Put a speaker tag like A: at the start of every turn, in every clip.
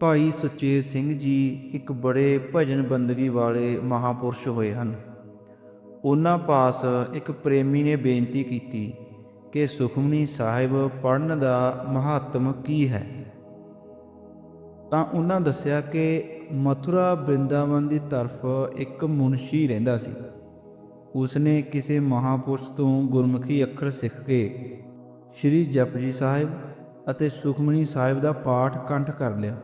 A: ਭਾਈ ਸੁਚੇਤ ਸਿੰਘ ਜੀ ਇੱਕ ਬੜੇ ਭਜਨ ਬੰਦਗੀ ਵਾਲੇ ਮਹਾਪੁਰਸ਼ ਹੋਏ ਹਨ। ਉਹਨਾਂ ਪਾਸ ਇੱਕ ਪ੍ਰੇਮੀ ਨੇ ਬੇਨਤੀ ਕੀਤੀ ਕਿ ਸੁਖਮਨੀ ਸਾਹਿਬ ਪੜਨ ਦਾ ਮਹੱਤਮ ਕੀ ਹੈ। ਤਾਂ ਉਹਨਾਂ ਦੱਸਿਆ ਕਿ ਮਥੁਰਾ ਬ੍ਰਿੰਦਾਵਨ ਦੀ ਤਰਫ ਇੱਕ ਮੁਨਸ਼ੀ ਰਹਿੰਦਾ ਸੀ। ਉਸਨੇ ਕਿਸੇ ਮਹਾਪੁਰਸ਼ ਤੋਂ ਗੁਰਮੁਖੀ ਅੱਖਰ ਸਿੱਖ ਕੇ ਸ੍ਰੀ ਜਪਜੀ ਸਾਹਿਬ ਅਤੇ ਸੁਖਮਨੀ ਸਾਹਿਬ ਦਾ ਪਾਠ ਕੰਠ ਕਰ ਲਿਆ।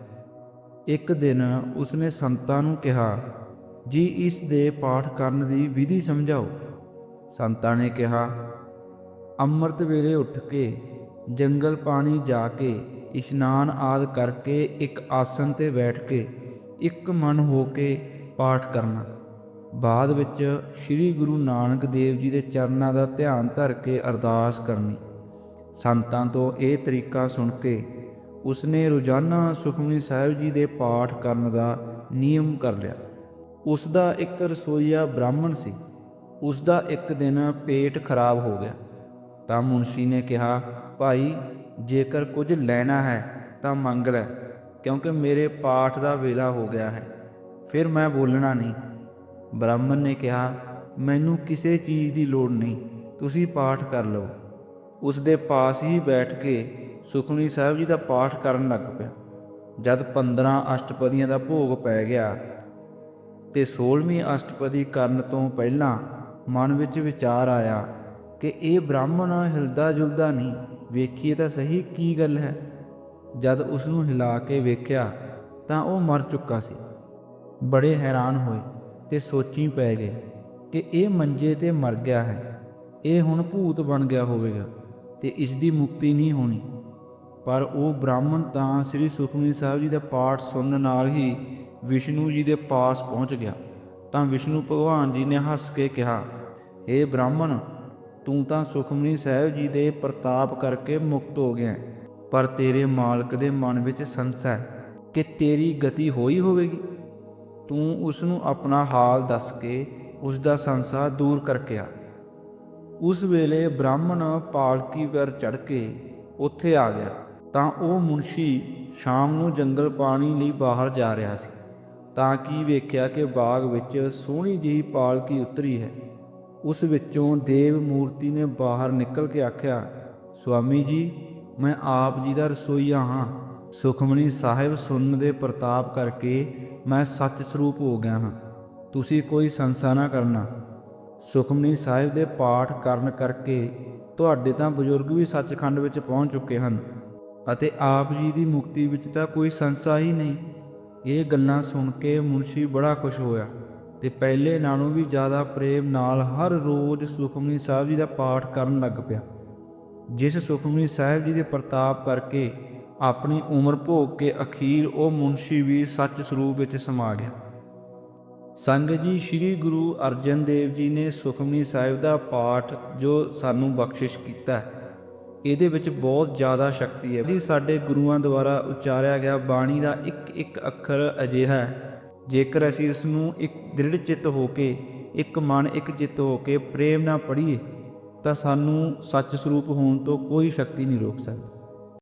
A: ਇੱਕ ਦਿਨ ਉਸਨੇ ਸੰਤਾਂ ਨੂੰ ਕਿਹਾ, ਜੀ, ਇਸ ਦੇ ਪਾਠ ਕਰਨ ਦੀ ਵਿਧੀ ਸਮਝਾਓ। ਸੰਤਾਂ ਨੇ ਕਿਹਾ, ਅੰਮ੍ਰਿਤ ਵੇਲੇ ਉੱਠ ਕੇ ਜੰਗਲ ਪਾਣੀ ਜਾ ਕੇ ਇਸ਼ਨਾਨ ਆਦ ਕਰਕੇ ਇੱਕ ਆਸਨ ਤੇ ਬੈਠ ਕੇ ਇੱਕ ਮਨ ਹੋ ਕੇ ਪਾਠ ਕਰਨਾ। ਬਾਅਦ ਵਿੱਚ ਸ੍ਰੀ ਗੁਰੂ ਨਾਨਕ ਦੇਵ ਜੀ ਦੇ ਚਰਨਾਂ ਦਾ ਧਿਆਨ ਧਰ ਕੇ ਅਰਦਾਸ ਕਰਨੀ। ਸੰਤਾਂ ਤੋਂ ਇਹ ਤਰੀਕਾ ਸੁਣ ਕੇ ਉਸਨੇ ਰੋਜ਼ਾਨਾ ਸੁਖਮਨੀ ਸਾਹਿਬ ਜੀ ਦੇ ਪਾਠ ਕਰਨ ਦਾ ਨਿਯਮ ਕਰ ਲਿਆ। ਉਸ ਦਾ ਇੱਕ ਰਸੋਈਆ ਬ੍ਰਾਹਮਣ ਸੀ। ਉਸ ਦਾ ਇੱਕ ਦਿਨ ਪੇਟ ਖਰਾਬ ਹੋ ਗਿਆ। ਤਾਂ ਮੁਨਸ਼ੀ ਨੇ ਕਿਹਾ, ਭਾਈ, ਜੇਕਰ ਕੁਝ ਲੈਣਾ ਹੈ ਤਾਂ ਮੰਗ ਲੈ, ਕਿਉਂਕਿ ਮੇਰੇ ਪਾਠ ਦਾ ਵੇਲਾ ਹੋ ਗਿਆ ਹੈ। ਫਿਰ ਮੈਂ ਬੋਲਣਾ ਨਹੀਂ। ਬ੍ਰਾਹਮਣ ਨੇ ਕਿਹਾ, ਮੈਨੂੰ ਕਿਸੇ ਚੀਜ਼ ਦੀ ਲੋੜ ਨਹੀਂ, ਤੁਸੀਂ ਪਾਠ ਕਰ ਲਓ। ਉਸ ਦੇ ਪਾਸ ਹੀ ਬੈਠ ਕੇ ਸੁਖਮਨੀ ਸਾਹਿਬ ਜੀ ਦਾ ਪਾਠ ਕਰਨ ਲੱਗ ਪਿਆ। ਜਦ 15 ਅਸ਼ਟਪਦੀਆਂ ਦਾ ਭੋਗ ਪੈ ਗਿਆ ਤੇ 16ਵੀਂ ਅਸ਼ਟਪਦੀ ਕਰਨ ਤੋਂ ਪਹਿਲਾਂ ਮਨ ਵਿੱਚ ਵਿਚਾਰ ਆਇਆ ਕਿ ਇਹ ਬ੍ਰਾਹਮਣ ਹਿਲਦਾ ਜੁਲਦਾ ਨਹੀਂ, ਵੇਖੀਏ ਤਾਂ ਸਹੀ ਕੀ ਗੱਲ ਹੈ। ਜਦ ਉਸ ਨੂੰ ਹਿਲਾ ਕੇ ਵੇਖਿਆ ਤਾਂ ਉਹ ਮਰ ਚੁੱਕਾ ਸੀ। ਬੜੇ ਹੈਰਾਨ ਹੋਏ ਤੇ ਸੋਚੀ ਪੈ ਗਏ ਕਿ ਇਹ ਮੰਜੇ ਤੇ ਮਰ ਗਿਆ ਹੈ। ਇਹ ਹੁਣ ਭੂਤ ਬਣ ਗਿਆ ਹੋਵੇਗਾ ਤੇ ਇਸ ਦੀ ਮੁਕਤੀ ਨਹੀਂ ਹੋਣੀ। ਪਰ ਉਹ ਬ੍ਰਾਹਮਣ ਤਾਂ ਸ੍ਰੀ ਸੁਖਮਨੀ ਸਾਹਿਬ ਜੀ ਦਾ ਪਾਠ ਸੁਣਨ ਨਾਲ ਹੀ ਵਿਸ਼ਨੂੰ ਜੀ ਦੇ ਪਾਸ ਪਹੁੰਚ ਗਿਆ। ਤਾਂ ਵਿਸ਼ਨੂੰ ਭਗਵਾਨ ਜੀ ਨੇ ਹੱਸ ਕੇ ਕਿਹਾ ਏ ਬ੍ਰਾਹਮਣ, ਤੂੰ ਤਾਂ ਸੁਖਮਨੀ ਸਾਹਿਬ ਜੀ ਦੇ ਪ੍ਰਤਾਪ ਕਰਕੇ ਮੁਕਤ ਹੋ ਗਿਆ ਪਰ ਤੇਰੇ ਮਾਲਕ ਦੇ ਮਨ ਵਿੱਚ ਸੰਸਾ ਹੈ ਕਿ ਤੇਰੀ ਗਤੀ ਹੋਈ ਹੋਵੇਗੀ। ਤੂੰ ਉਸ ਨੂੰ ਆਪਣਾ ਹਾਲ ਦੱਸ ਕੇ ਉਸ ਦਾ ਸੰਸਾ ਦੂਰ ਕਰਕੇ ਆ। ਉਸ ਵੇਲੇ ਬ੍ਰਾਹਮਣ ਪਾਲਕੀ ਪਰ ਚੜ ਕੇ ਉੱਥੇ ਆ ਗਿਆ। ਤਾਂ ਉਹ ਮੁਨਸ਼ੀ ਸ਼ਾਮ ਨੂੰ ਜੰਗਲ ਪਾਣੀ ਲਈ ਬਾਹਰ ਜਾ ਰਿਹਾ ਸੀ, ਤਾਂ ਕੀ ਵੇਖਿਆ ਕਿ ਬਾਗ ਵਿੱਚ ਸੋਹਣੀ ਜਿਹੀ ਪਾਲਕੀ ਉਤਰੀ ਹੈ। ਉਸ ਵਿੱਚੋਂ ਦੇਵ ਮੂਰਤੀ ਨੇ ਬਾਹਰ ਨਿਕਲ ਕੇ ਆਖਿਆ, ਸੁਆਮੀ ਜੀ, ਮੈਂ ਆਪ ਜੀ ਦਾ ਰਸੋਈਆ ਹਾਂ। ਸੁਖਮਨੀ ਸਾਹਿਬ ਸੁਣਨ ਦੇ ਪ੍ਰਤਾਪ ਕਰਕੇ ਮੈਂ ਸੱਚ ਸਰੂਪ ਹੋ ਗਿਆ ਹਾਂ। ਤੁਸੀਂ ਕੋਈ ਸੰਸਾ ਨਾ ਕਰਨਾ। ਸੁਖਮਨੀ ਸਾਹਿਬ ਦੇ ਪਾਠ ਕਰਨ ਕਰਕੇ ਤੁਹਾਡੇ ਤਾਂ ਬਜ਼ੁਰਗ ਵੀ ਸੱਚਖੰਡ ਵਿੱਚ ਪਹੁੰਚ ਚੁੱਕੇ ਹਨ। ਅਤੇ ਆਪ ਜੀ ਦੀ ਮੁਕਤੀ ਵਿੱਚ ਤਾਂ ਕੋਈ ਸੰਸਾ ਹੀ ਨਹੀਂ। ਇਹ ਗੱਲਾਂ ਸੁਣ ਕੇ ਮੁਨਸ਼ੀ ਬੜਾ ਖੁਸ਼ ਹੋਇਆ ਤੇ ਪਹਿਲੇ ਨਾਲੋਂ ਵੀ ਜ਼ਿਆਦਾ ਪ੍ਰੇਮ ਨਾਲ ਹਰ ਰੋਜ਼ ਸੁਖਮਨੀ ਸਾਹਿਬ ਜੀ ਦਾ ਪਾਠ ਕਰਨ ਲੱਗ ਪਿਆ। ਜਿਸ ਸੁਖਮਨੀ ਸਾਹਿਬ ਜੀ ਦੇ ਪ੍ਰਤਾਪ ਕਰਕੇ ਆਪਣੀ ਉਮਰ ਭੋਗ ਕੇ ਅਖੀਰ ਉਹ ਮੁਨਸ਼ੀ ਵੀ ਸੱਚ ਸਰੂਪ ਵਿੱਚ ਸਮਾ ਗਿਆ। ਸੰਗਤ ਜੀ ਸ੍ਰੀ ਗੁਰੂ ਅਰਜਨ ਦੇਵ ਜੀ ਨੇ ਸੁਖਮਨੀ ਸਾਹਿਬ ਦਾ ਪਾਠ ਜੋ ਸਾਨੂੰ ਬਖਸ਼ਿਸ਼ ਕੀਤਾ ਹੈ, ਇਹਦੇ ਵਿੱਚ ਬਹੁਤ ਜ਼ਿਆਦਾ ਸ਼ਕਤੀ ਹੈ। ਜੀ, ਸਾਡੇ ਗੁਰੂਆਂ ਦੁਆਰਾ ਉਚਾਰਿਆ ਗਿਆ ਬਾਣੀ ਦਾ ਇੱਕ ਇੱਕ ਅੱਖਰ ਅਜਿਹਾ ਹੈ, ਜੇਕਰ ਅਸੀਂ ਇਸ ਨੂੰ ਇੱਕ ਦ੍ਰਿੜ ਚਿੱਤ ਹੋ ਕੇ, ਇੱਕ ਮਨ ਇੱਕ ਚਿੱਤ ਹੋ ਕੇ ਪ੍ਰੇਮ ਨਾਲ ਪੜ੍ਹੀਏ, ਤਾਂ ਸਾਨੂੰ ਸੱਚ ਸਰੂਪ ਹੋਣ ਤੋਂ ਕੋਈ ਸ਼ਕਤੀ ਨਹੀਂ ਰੋਕ ਸਕਦੀ।